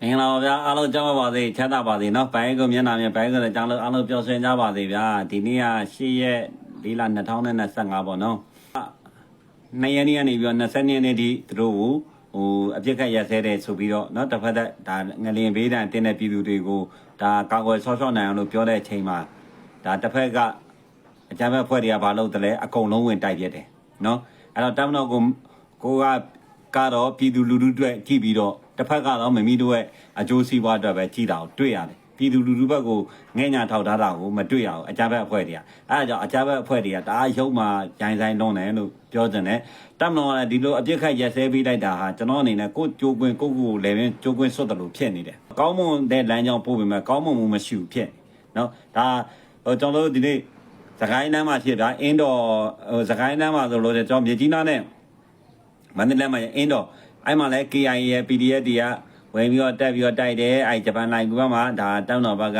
မင်္ဂလာပါဗျာအားလုံးကြောက်ပါစေချမ်းသာပါစေเนาะဘိုင်းကိုမျက်နှာမြင်ဘိုင်းကိုလည်းကြောင်းလို့အားလုံးပျော်ရွှင်ကြပါစေဗျာဒီနေ့က10ရက်ဒီလ2025ပေါ့နော်နှစ်ရက်နေ့ကနေပြီးတော့20ရက်နေ့ဒီသူတို့ကိုဟိုအပြစ်ခတ်ရက်စဲတဲ့ဆိုပြီးတော့เนาะတစ်ဖက်သက်ဒါငလင်ဘေးဒဏ်တင်းတဲ့ပြည်သူတွေကိုဒါကာကွယ်ဆော့ဆော့နိုင်အောင်လို့ပြောတဲ့အချိန်မှာဒါတစ်ဖက်ကအကြမ်းဖက်ဖွဲ့တွေကဘာလုပ်တယ်လဲအကုန်လုံးဝင်တိုက်ပြတယ်เนาะအဲ့တော့တမန်တော်ကိုကိုက ကတော့ပြည်သူလူထုအတွက်ကြည့်ပြီးတော့တစ်ဖက်ကတော့မမီတို့ရဲ့အကျိုးစီးပွားအတွက်ပဲကြည်တာကိုတွေ့ရတယ်ပြည်သူလူထုဘက်ကိုငဲ့ညာထောက်ထားတာကိုမတွေ့ရဘူးအကြမ်းဖက်အဖွဲ့တွေကအဲ့ဒါကြောင့်အကြမ်းဖက်အဖွဲ့တွေကဒါရုပ်မှရိုင်းဆိုင်လုံးတယ်လို့ပြောကြတယ်တမန်တော်ကလည်းဒီလိုအပြစ်ခတ်ရက်စဲပေးလိုက်တာဟာကျွန်တော်အနေနဲ့ကိုကြိုးကွင်းကိုကိုကိုလည်းပဲကြိုးကွင်းစွတ်တယ်လို့ဖြစ်နေတယ်ကောင်းမွန်တဲ့လမ်းကြောင်းပို့ပေမဲ့ကောင်းမွန်မှုမရှိဘူးဖြစ်နေနော်ဒါဟိုကျွန်တော်တို့ဒီနေ့စကိုင်းနမ်းမှာဖြစ်တာအင်းတော်ဟိုစကိုင်းနမ်းမှာဆိုလို့ကျွန်တော်မြေကြီးနားနဲ့ မန္တလေးမှာအင်းတော်အဲ့မှာလဲ KIA ရဲ့ PDF တွေကဝင်ပြီးတော့တက်ပြီးတော့တိုက်တယ်အဲ့ဂျပန်လိုင်ကူဘက်မှာဒါတောင်းတော်ဘက်က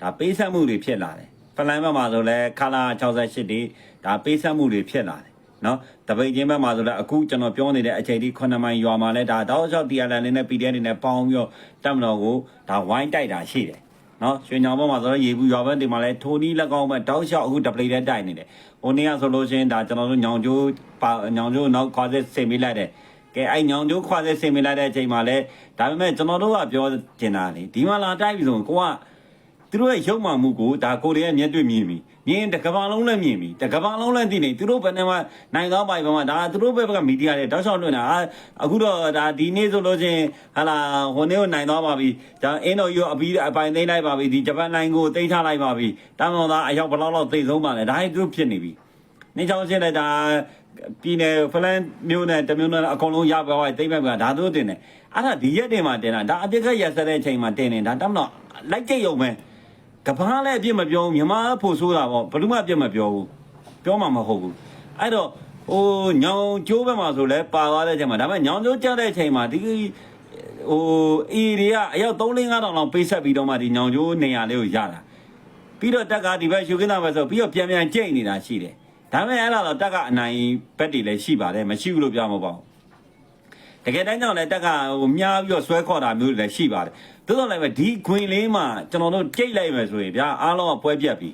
ဒါပေးဆက်မှုတွေဖြစ်လာတယ်ဖလိုင်းဘက်မှာဆိုလဲခလာ68တွေဒါပေးဆက်မှုတွေဖြစ်လာတယ်နော်တပိတ်ချင်းဘက်မှာဆိုလဲအခုကျွန်တော်ပြောနေတဲ့အချိန်ဒီ9မိုင်ရွာမှာလဲဒါတောက်လျှောက် TRL နဲ့ PDF တွေနဲ့ပေါင်းပြီးတော့တက်မတော်ကိုဒါဝိုင်းတိုက်တာရှိတယ် နော်ရွှေညောင်ဘက်မှာဆိုတော့ရေဘူးရွာဘက်ဒီမှာလဲထိုးနီးလက်ကောင်းဘက်တောက်လျှောက်အခုဒပလိတဲ့တိုက်နေတယ်ဟိုနေ့ကဆိုလို့ရှိရင်ဒါကျွန်တော်တို့ညောင်ကျိုးပါညောင်ကျိုးနောက်ခွာစစ်ဆင်ပေးလိုက်တယ်ကဲအဲ့ညောင်ကျိုးခွာစစ်ဆင်ပေးလိုက်တဲ့အချိန်မှာလဲဒါပေမဲ့ကျွန်တော်တို့ကပြောကျင်တာလေဒီမှာလာတိုက်ပြီဆိုရင်ကိုက သူတို့ရဲ့ရုပ်မှမှုကိုဒါကိုရီးယားမျက်တွေ့မြင်ပြီမြင်တကဘာလုံးလည်းမြင်ပြီတကဘာလုံးလည်းသိနေသူတို့ဘယ်နဲ့မှနိုင်သောပိုင်ဘက်မှာဒါသူတို့ဘက်ကမီဒီယာတွေတောက်လျှောက်လွှင့်တာအာအခုတော့ဒါဒီနေ့ဆိုလို့ချင်းဟာလာဟိုနေ့ကိုနိုင်သွားပါပြီဒါအင်းတော်ယူအပြီးအပိုင်သိမ်းလိုက်ပါပြီဒီဂျပန်နိုင်ကိုသိမ်းထားလိုက်ပါပြီတမ်းတော်သားအရောက်ဘလောက်လောက်သိဆုံးပါလဲဒါဟဲ့သူတို့ဖြစ်နေပြီနေချောင်းချင်းလည်းဒါပြည်နယ်ဖလန်မျိုးနဲ့တမျိုးနဲ့အကုန်လုံးရပါသွားတိမ့်မဲ့ကဒါသူတို့တင်တယ်အဲ့ဒါဒီရက်တင်မှာတင်တာဒါအပြစ်ခတ်ရဆက်တဲ့အချိန်မှာတင်နေတာတမ်းတော့လိုက်ကြိတ်ရုံပဲ ကဘာလည်းအပြစ်မပြောဘူးမြမဖို့ဆိုးတာပေါ့ဘယ်သူမှအပြစ်မပြောဘူးပြောမှမဟုတ်ဘူးအဲ့တော့ဟိုညောင်ကျိုးဘက်မှာဆိုလဲပါသွားတဲ့အချိန်မှာဒါပေမဲ့ညောင်ကျိုးကြတဲ့အချိန်မှာဒီဟိုအီတွေကအယောက်3 5 000လောက်ပေးဆက်ပြီးတော့မှဒီညောင်ကျိုးနေရာလေးကိုရတာပြီးတော့တက်ကဒီဘက်ရှုခင်းသားပဲဆိုပြီးတော့ပြန်ပြန်ကြိတ်နေတာရှိတယ်ဒါပေမဲ့အဲ့လာတော့တက်ကအနိုင်ဘက်တွေလည်းရှိပါတယ်မရှိဘူးလို့ပြောမှာမပေါ့ တကယ်တမ်းကြောင့်လည်းတက်ကဟိုမြားပြီးတော့ဆွဲခေါ်တာမျိုးတွေလည်းရှိပါတယ်သို့တော်လည်းပဲဒီခွင်လေးမှာကျွန်တော်တို့ကြိတ်လိုက်မယ်ဆိုရင်ဗျာအားလုံးကပွဲပြတ်ပြီ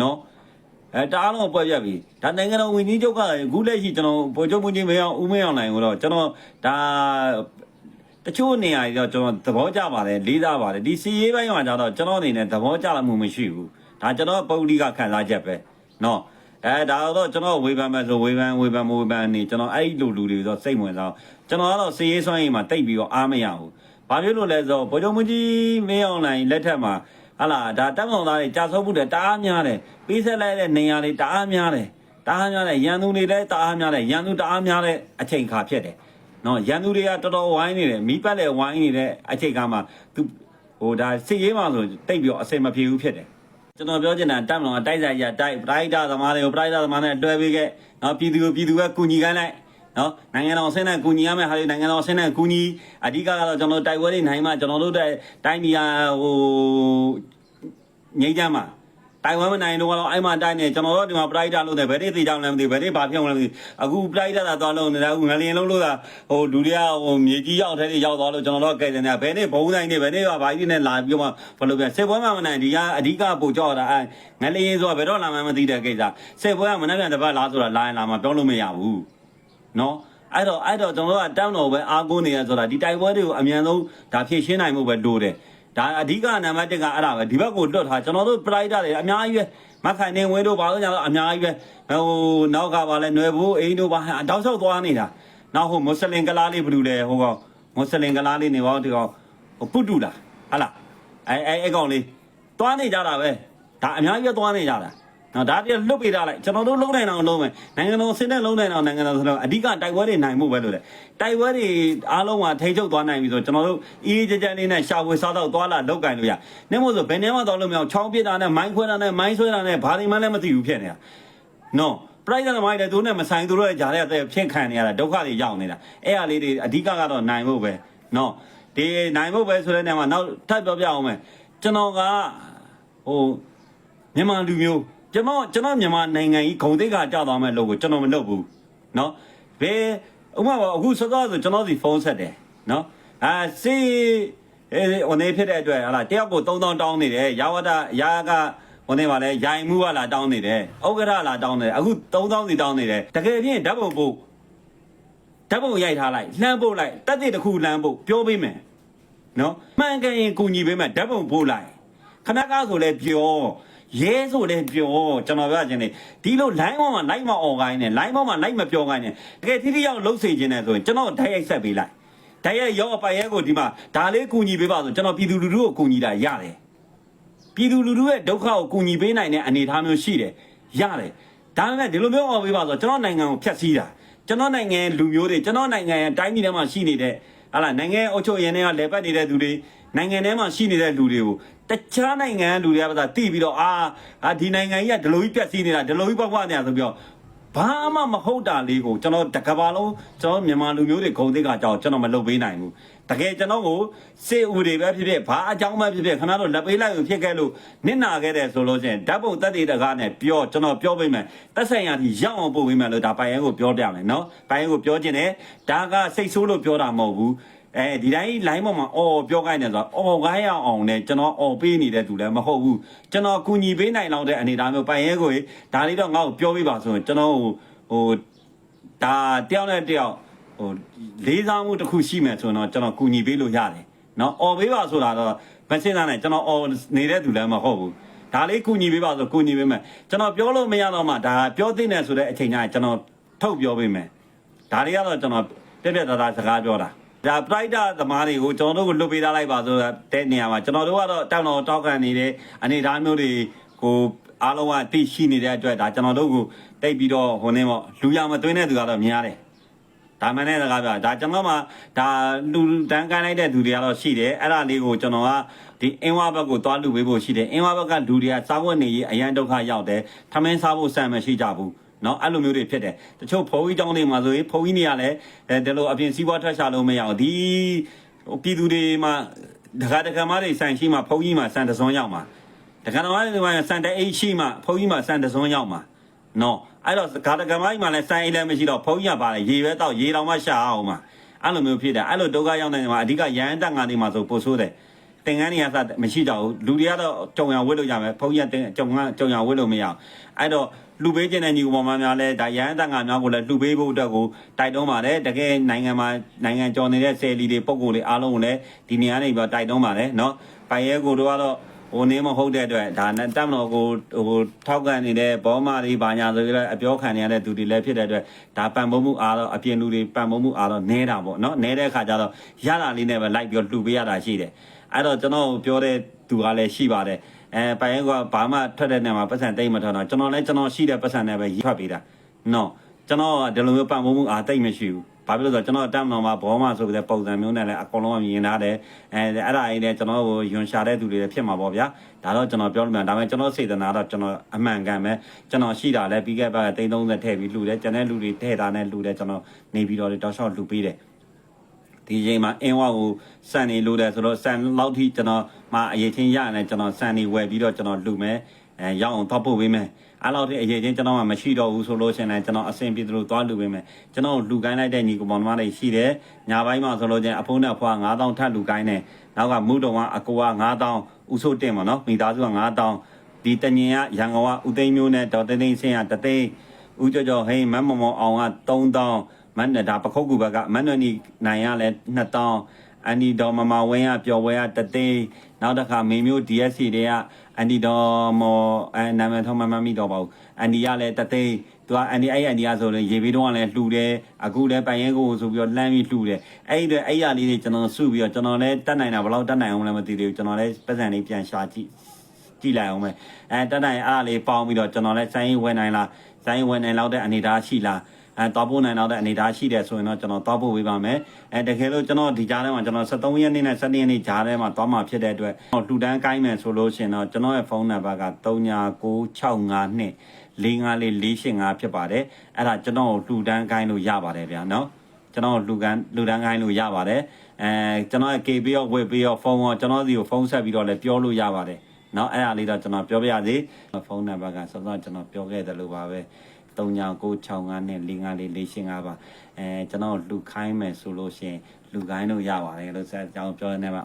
နော်အဲတအားလုံးကပွဲပြတ်ပြီဒါနိုင်ငံတော်ဝန်ကြီးချုပ်ကအခုလက်ရှိကျွန်တော်ဗိုလ်ချုပ်မှုကြီးမင်းအောင်ဦးမင်းအောင်နိုင်ကိုတော့ကျွန်တော်ဒါတချို့နေရာတွေတော့ကျွန်တော်သဘောကျပါတယ်လေးစားပါတယ်ဒီစီရေးပိုင်းမှာကျတော့ကျွန်တော်အနေနဲ့သဘောကျမှုမရှိဘူးဒါကျွန်တော်ပုံလိကခံစားချက်ပဲနော် အဲဒါတော့ကျွန်တော်ဝေဖန်မယ်ဆိုဝေဖန်ဝေဖန်မဝေဖန်နေကျွန်တော်အဲ့လိုလူတွေဆိုစိတ်ဝင်စားကျွန်တော်ကတော့စီရေးစွမ်းရည်မှာတိတ်ပြီးတော့အားမရဘူးဘာဖြစ်လို့လဲဆိုတော့ဗိုလ်ချုပ်မှုကြီးမင်းအောင်နိုင်လက်ထက်မှာဟာလာဒါတပ်မတော်သားတွေကြာဆုံးမှုတွေတအားများတယ်ပေးဆက်လိုက်တဲ့နေရာတွေတအားများတယ်တအားများတယ်ရန်သူတွေလည်းတအားများတယ်ရန်သူတအားများတဲ့အချိန်ခါဖြစ်တယ်နော်ရန်သူတွေကတော်တော်ဝိုင်းနေတယ်မိပတ်လည်းဝိုင်းနေတဲ့အချိန်ခါမှာသူဟိုဒါစစ်ရေးမှာဆိုတိတ်ပြီးတော့အစင်မပြေဘူးဖြစ်တယ် ကျွန်တော်ပြောချင်တာတက်မလို့တိုက်ဆိုင်ရတိုက်ပရိုက်တာသမားတွေကိုပရိုက်တာသမားနဲ့တွဲပေးခဲ့နော်ပြည်သူကိုပြည်သူကကူညီခိုင်းလိုက်နော်နိုင်ငံတော်အဆင့်နဲ့ကူညီရမယ့်ဟာတွေနိုင်ငံတော်အဆင့်နဲ့ကူညီအဓိကကတော့ကျွန်တော်တိုက်ပွဲတွေနိုင်မှကျွန်တော်တို့တဲ့တိုင်းပြည်ဟိုငိမ့်ကြမှာ တိုင်ဝမ်မနိုင်တော့တော့အဲ့မှာတိုင်းနေကျွန်တော်တို့ဒီမှာပရိုက်တာလို့တယ်ဘယ်တွေသိကြအောင်လဲမသိဘယ်တွေဘာဖြစ်အောင်လဲမသိအခုပရိုက်တာသာသွားလို့နေတာအခုငလျင်လုံးလို့သာဟိုလူတွေကဟိုမြေကြီးရောက်တဲ့ရောက်သွားလို့ကျွန်တော်တို့ကဲတယ်နေဘယ်နေဘုံတိုင်းနေဘယ်နေပါဘာကြီးနဲ့လာပြီးမှဘယ်လိုပြန်စစ်ပွဲမှမနိုင်ဒီကအဓိကပို့ကြောက်တာအဲ့ငလျင်ဆိုတာဘယ်တော့လာမှမသိတဲ့ကိစ္စစစ်ပွဲကမနေ့ကတပတ်လားဆိုတာလာရင်လာမှပြောလို့မရဘူးနော်အဲ့တော့အဲ့တော့ကျွန်တော်တို့ကတောင်းတော်ပဲအားကိုးနေရဆိုတာဒီတိုက်ပွဲတွေကိုအမြန်ဆုံးဒါဖြည့်ရှင်းနိုင်မှုပဲလိုတယ် ဒါအဓိကနံပါတ်1ကအဲ့ဒါပဲဒီဘက်ကိုလွတ်ထားကျွန်တော်တို့ပရိုက်တာတွေအများကြီးပဲမခိုင်နေဝင်းတို့ဘာလို့ညာတော့အများကြီးပဲဟိုနောက်ကပါလဲຫນွယ်ဘူးအိမ်တို့ဘာတောက်လျှောက်သွားနေတာနောက်ဟိုမွတ်စလင်ကလားလေးဘယ်လိုလဲဟိုကောင်မွတ်စလင်ကလားလေးနေပါဒီကောင်ဟိုပုတူလားဟာလားအဲအဲအဲကောင်လေးသွားနေကြတာပဲဒါအများကြီးပဲသွားနေကြတာ နော်ဒါတည်းလွတ်ပေးထားလိုက်ကျွန်တော်တို့လုံးနိုင်အောင်လုံးမယ်နိုင်ငံတော်စင်းနဲ့လုံးနိုင်အောင်နိုင်ငံတော်ဆိုတော့အဓိကတိုက်ပွဲတွေနိုင်မှုပဲလို့လေတိုက်ပွဲတွေအားလုံးကထိချုပ်သွားနိုင်ပြီဆိုကျွန်တော်တို့အေးအေးကြမ်းကြမ်းလေးနဲ့ရှာဖွေစားတော့သွားလာလောက်ကင်လို့ရနေမို့ဆိုဘယ်နေမှသွားလို့မရအောင်ချောင်းပြစ်တာနဲ့မိုင်းခွဲတာနဲ့မိုင်းဆွဲတာနဲ့ဘာတွေမှလည်းမသိဘူးဖြစ်နေတာနော်ပရိုက်တာသမိုင်းတဲ့သူနဲ့မဆိုင်သူတို့ရဲ့ဂျာတဲ့ဖြစ်ခံနေရတာဒုက္ခတွေရောက်နေတာအဲ့အလေးတွေအဓိကကတော့နိုင်ဖို့ပဲနော်ဒီနိုင်ဖို့ပဲဆိုတဲ့နေရာမှာနောက်ထပ်ပြောပြအောင်မယ်ကျွန်တော်ကဟိုမြန်မာလူမျိုး ကျွန်တော်ကျွန်တော်မြန်မာနိုင်ငံကြီးဂုံတိတ်ခါကြောက်သွားမဲ့လို့ကိုကျွန်တော်မလုပ်ဘူးเนาะဘယ်ဥပမာပေါ့အခုစောစောဆိုကျွန်တော်စီဖုန်းဆက်တယ်เนาะအာစေ အေးဟိုနေဖြစ်တဲ့အတွက်ဟာလားတယောက်ကို3000တောင်းနေတယ်ရာဝတရာကဟိုနေပါလဲရိုင်မှုကလာတောင်းနေတယ်ဥက္ကဋ္ဌလာတောင်းနေတယ်အခု3000စီတောင်းနေတယ်တကယ်ဖြင့်ဓာတ်ပုံပို့ဓာတ်ပုံရိုက်ထားလိုက်လှမ်းပို့လိုက်တက်တဲ့တစ်ခုလှမ်းပို့ပြောပေးမယ်နော်မှန်ကန်ရင်ကူညီပေးမယ်ဓာတ်ပုံပို့လိုက်ခဏကားဆိုလဲပြော ရဲဆိုလဲပြောကျွန်တော်ပြောချင်တယ်ဒီလို line ပေါ်မှာ like မអော်ခိုင်းနဲ့ line ပေါ်မှာ like မပြောခိုင်းနဲ့တကယ်ထိထိရောက်လှုပ်စေခြင်းနဲ့ဆိုရင်ကျွန်တော်ဓာတ်ရိုက်ဆက်ပေးလိုက်ဓာတ်ရိုက်ရောအပိုင်ရဲကိုဒီမှာဒါလေးကူညီပေးပါဆိုကျွန်တော်ပြည်သူလူထုကိုကူညီတာရတယ်ပြည်သူလူထုရဲ့ဒုက္ခကိုကူညီပေးနိုင်တဲ့အနေအထားမျိုးရှိတယ်ရတယ်ဒါပေမဲ့ဒီလိုမျိုးအောင်ပေးပါဆိုကျွန်တော်နိုင်ငံကိုဖျက်ဆီးတာကျွန်တော်နိုင်ငံလူမျိုးတွေကျွန်တော်နိုင်ငံရဲ့တိုင်းပြည်ထဲမှာရှိနေတဲ့ဟာလာနိုင်ငံအုပ်ချုပ်ရေးတွေကလဲပတ်နေတဲ့သူတွေ နိုင်ငံထဲမှာရှိနေတဲ့လူတွေကိုတခြားနိုင်ငံလူတွေကပါတိပြီးတော့အာအာဒီနိုင်ငံကြီးကဒီလိုကြီးပြက်စီးနေတာဒီလိုကြီးပေါက်ပွားနေတာဆိုပြီးတော့ဘာမှမဟုတ်တာလေးကိုကျွန်တော်တကဘာလုံးကျွန်တော်မြန်မာလူမျိုးတွေဂုံတိတ်ကကြောက်ကျွန်တော်မလုပ်ပေးနိုင်ဘူးတကယ်ကျွန်တော်ကိုစေဦးတွေပဲဖြစ်ဖြစ်ဘာအကြောင်းပဲဖြစ်ဖြစ်ခဏတော့လက်ပေးလိုက်လို့ဖြစ်ခဲ့လို့နစ်နာခဲ့တယ်ဆိုလို့ချင်းဓာတ်ပုံတက်တဲ့တကားနဲ့ပြောကျွန်တော်ပြောပေးမယ်တက်ဆိုင်ရာကြီးရောက်အောင်ပို့ပေးမယ်လို့ဒါပိုင်ရဲကိုပြောပြမယ်နော်ပိုင်ရဲကိုပြောခြင်းတယ်ဒါကစိတ်ဆိုးလို့ပြောတာမဟုတ်ဘူး အဲဒီတိုင်း line ပေါ်မှာအော်ပြောခိုင်းတယ်ဆိုတော့အော်ခိုင်းရအောင်နဲ့ကျွန်တော်အော်ပေးနေတဲ့သူလည်းမဟုတ်ဘူးကျွန်တော်ကူညီပေးနိုင်လောက်တဲ့အနေအထားမျိုးပိုင်ရဲကိုဒါလေးတော့ငါ့ကိုပြောပြပါဆိုရင်ကျွန်တော်ဟိုဟိုဒါတယောက်နဲ့တယောက်ဟိုလေးစားမှုတစ်ခုရှိမယ်ဆိုတော့ကျွန်တော်ကူညီပေးလို့ရတယ်နော်အော်ပေးပါဆိုတာတော့မစင်စားနဲ့ကျွန်တော်အော်နေတဲ့သူလည်းမဟုတ်ဘူးဒါလေးကူညီပေးပါဆိုကူညီပေးမယ်ကျွန်တော်ပြောလို့မရတော့မှဒါပြောသိနေဆိုတဲ့အချိန်ကျရင်ကျွန်တော်ထုတ်ပြောပေးမယ်ဒါတွေကတော့ကျွန်တော်ပြက်ပြက်သားသားစကားပြောတာ ဒါပရိုက်တာသမားတွေကိုကျွန်တော်တို့ကိုလွတ်ပေးထားလိုက်ပါဆိုတဲ့နေရာမှာကျွန်တော်တို့ကတော့တောင်းတော်တောက်ခံနေတဲ့အနေအထားမျိုးတွေကိုအားလုံးကသိရှိနေတဲ့အတွက်ဒါကျွန်တော်တို့ကိုတိတ်ပြီးတော့ဟိုနေပေါ့လူရမသွင်းတဲ့သူကတော့များတယ်ဒါမှနဲ့စကားပြောဒါကျွန်တော်မှဒါလူတန်းကန်လိုက်တဲ့သူတွေကတော့ရှိတယ်အဲ့ဒါလေးကိုကျွန်တော်ကဒီအင်းဝဘက်ကိုသွားလူပေးဖို့ရှိတယ်အင်းဝဘက်ကလူတွေကစားဝတ်နေရေးအရန်ဒုက္ခရောက်တယ်ထမင်းစားဖို့စံမရှိကြဘူး နော်အဲ့လိုမျိုးတွေဖြစ်တယ်တချို့ဖုန်းကြီးတောင်းနေမှာဆိုရင်ဖုန်းကြီးတွေကလည်းအဲဒီလိုအပြင်စီးပွားထွက်ချလို့မရအောင်ဒီဟိုပြည်သူတွေမှာဒကာဒကာမတွေဆိုင်ရှိမှာဖုန်းကြီးမှာစံတစွန်းရောက်မှာဒကာဒကာမတွေမှာစံတအိတ်ရှိမှာဖုန်းကြီးမှာစံတစွန်းရောက်မှာနော်အဲ့တော့ဒကာဒကာမကြီးမှာလည်းစံအိတ်လည်းမရှိတော့ဖုန်းကြီးကပါလေရေပဲတော့ရေတောင်မှရှာအောင်မှာအဲ့လိုမျိုးဖြစ်တယ်အဲ့လိုဒုက္ခရောက်နေမှာအဓိကရဟန်းတက်ငါနေမှာဆိုပို့ဆိုးတယ်တင်ကန်းတွေကစမရှိတော့ဘူးလူတွေကတော့ကြုံရဝစ်လို့ရမယ်ဘုန်းကြီးကတင်ကြုံကကြုံရဝစ်လို့မရအောင်အဲ့တော့ လူပေးခြင်းတဲ့ညီကောင်မများလဲဒါရဟန်းတန်ငါများကိုလည်းလူပေးဖို့အတွက်ကိုတိုက်တွန်းပါတယ်တကယ်နိုင်ငံမှာနိုင်ငံကျော်နေတဲ့ဆယ်လီတွေပုံကိုယ်တွေအားလုံးကိုလည်းဒီနေရာနေပြီးတိုက်တွန်းပါတယ်နော်ပိုင်ရဲကိုတို့ကတော့ဟိုနေမဟုတ်တဲ့အတွက်ဒါနဲ့တက်မတော်ကိုဟိုထောက်ကန်နေတဲ့ဘောမာတွေဘာညာဆိုပြီးတော့အပြောခံနေရတဲ့သူတွေလည်းဖြစ်တဲ့အတွက်ဒါပံ့ပိုးမှုအားတော့အပြင်လူတွေပံ့ပိုးမှုအားတော့နဲတာပေါ့နော်နဲတဲ့အခါကျတော့ရတာလေးနဲ့ပဲလိုက်ပြီးတော့လှူပေးရတာရှိတယ်အဲ့တော့ကျွန်တော်ပြောတဲ့သူကလည်းရှိပါတယ် အဲပိုင်ရင်ကဘာမှထွက်တဲ့နေရာမှာပတ်စံတိတ်မထွက်တော့ကျွန်တော်လည်းကျွန်တော်ရှိတဲ့ပတ်စံနဲ့ပဲရေးထွက်ပေးတာနော်ကျွန်တော်ကဒီလိုမျိုးပံ့ပိုးမှုအားတိတ်မရှိဘူးဘာဖြစ်လို့လဲဆိုတော့ကျွန်တော်တက်မတော်မှာဘောမဆိုပြီးတဲ့ပုံစံမျိုးနဲ့လည်းအကုန်လုံးကမြင်ထားတယ်အဲအဲ့ဒါအိမ်နဲ့ကျွန်တော်ကိုယွန်ရှာတဲ့သူတွေလည်းဖြစ်မှာပေါ့ဗျာဒါတော့ကျွန်တော်ပြောလို့မှဒါပေမဲ့ကျွန်တော်စေတနာတော့ကျွန်တော်အမှန်ကန်ပဲကျွန်တော်ရှိတာလည်းပြီးခဲ့ပါတိန်30ထည့်ပြီးလှူတယ်ကျွန်တဲ့လူတွေထည့်တာနဲ့လှူတယ်ကျွန်တော်နေပြီးတော့တောက်လျှောက်လှူပေးတယ် ဒီချိန်မှာအင်းဝါကိုစံနေလို့တယ်ဆိုတော့စံလောက်ထိကျွန်တော်မှအရေးချင်းရရင်လည်းကျွန်တော်စံနေဝယ်ပြီးတော့ကျွန်တော်လှူမယ်အဲရအောင်တော့ပို့ပေးမယ်အဲ့လောက်ထိအရေးချင်းကျွန်တော်မှမရှိတော့ဘူးဆိုလို့ရှိရင်လည်းကျွန်တော်အဆင်ပြေသလိုသွားလှူပေးမယ်ကျွန်တော်လှူကိုင်းလိုက်တဲ့ညီကောင်မတွေရှိတယ်ညာဘိုင်းမှာဆိုလို့ချင်းအဖုံးနဲ့အဖွား9000ထပ်လှူကိုင်းတယ်နောက်ကမူတော်ကအကူက9000ဥဆိုးတင်ပါနော်မိသားစုက9000ဒီတညင်ကရန်ကုန်ကဦးသိန်းမျိုးနဲ့ဒေါ်သိန်းသိန်းဆင်းကတသိန်းဦးကျော်ကျော်ဟိန်းမမ်မမောင်အောင်က3000 မန်ဒါပခုတ်ကူဘက်ကမန်နွယ်နီနိုင်ရလဲ2000အန်ဒီဒေါ်မမဝင်းရပျော်ဝဲရတသိန်းနောက်တစ်ခါမေမျိုး DSC တွေကအန်ဒီဒေါ်မောအဲနာမည်ထုံးမမမိတော့ပါဘူးအန်ဒီရလဲတသိန်းသူကအန်ဒီအဲ့အန်ဒီရဆိုရင်ရေဘေးတော့ကလည်းလှူတယ်အခုလည်းပိုင်ရဲကိုဆိုပြီးတော့လှမ်းပြီးလှူတယ်အဲ့ဒီအဲ့ရလေးတွေကျွန်တော်စုပြီးတော့ကျွန်တော်လည်းတက်နိုင်တာဘယ်လောက်တက်နိုင်အောင်လဲမသိသေးဘူးကျွန်တော်လည်းပတ်စံလေးပြန်ရှာကြည့်ကြည့်လိုက်အောင်မယ်အဲတက်နိုင်အားလေးပေါင်းပြီးတော့ကျွန်တော်လည်းစိုင်းဝယ်နိုင်လားစိုင်းဝယ်နိုင်လောက်တဲ့အနေအထားရှိလား အဲတောပို့နိုင်တော့တဲ့အနေအထားရှိတယ်ဆိုရင်တော့ကျွန်တော်တောပို့ပေးပါမယ်အဲတကယ်လို့ကျွန်တော်ဒီကြားထဲမှာကျွန်တော်73ရက်နေ့နဲ့17ရက်နေ့ကြားထဲမှာသွားမှာဖြစ်တဲ့အတွက်လှူဒန်းကိုင်းမယ်ဆိုလို့ရှိရင်တော့ကျွန်တော်ရဲ့ဖုန်းနံပါတ်က399652 45445ဖြစ်ပါတယ်အဲ့ဒါကျွန်တော်လှူဒန်းကိုင်းလို့ရပါတယ်ဗျာနော်ကျွန်တော်လှူကန်းလှူဒန်းကိုင်းလို့ရပါတယ်အဲကျွန်တော်ရဲ့ KB ရောဝက်ပေးရောဖုန်းရောကျွန်တော်စီကိုဖုန်းဆက်ပြီးတော့လည်းပြောလို့ရပါတယ်နော်အဲ့ဒါလေးတော့ကျွန်တော်ပြောပြရစီဖုန်းနံပါတ်ကစောစောကျွန်တော်ပြောခဲ့တယ်လို့ပါပဲ 3965နဲ့45445ပါအဲကျွန်တော်လူခိုင်းမယ်ဆိုလို့ရှိရင်လူခိုင်းလို့ရပါတယ်လို့ဆက်ကြောင်းပြောနေမှာ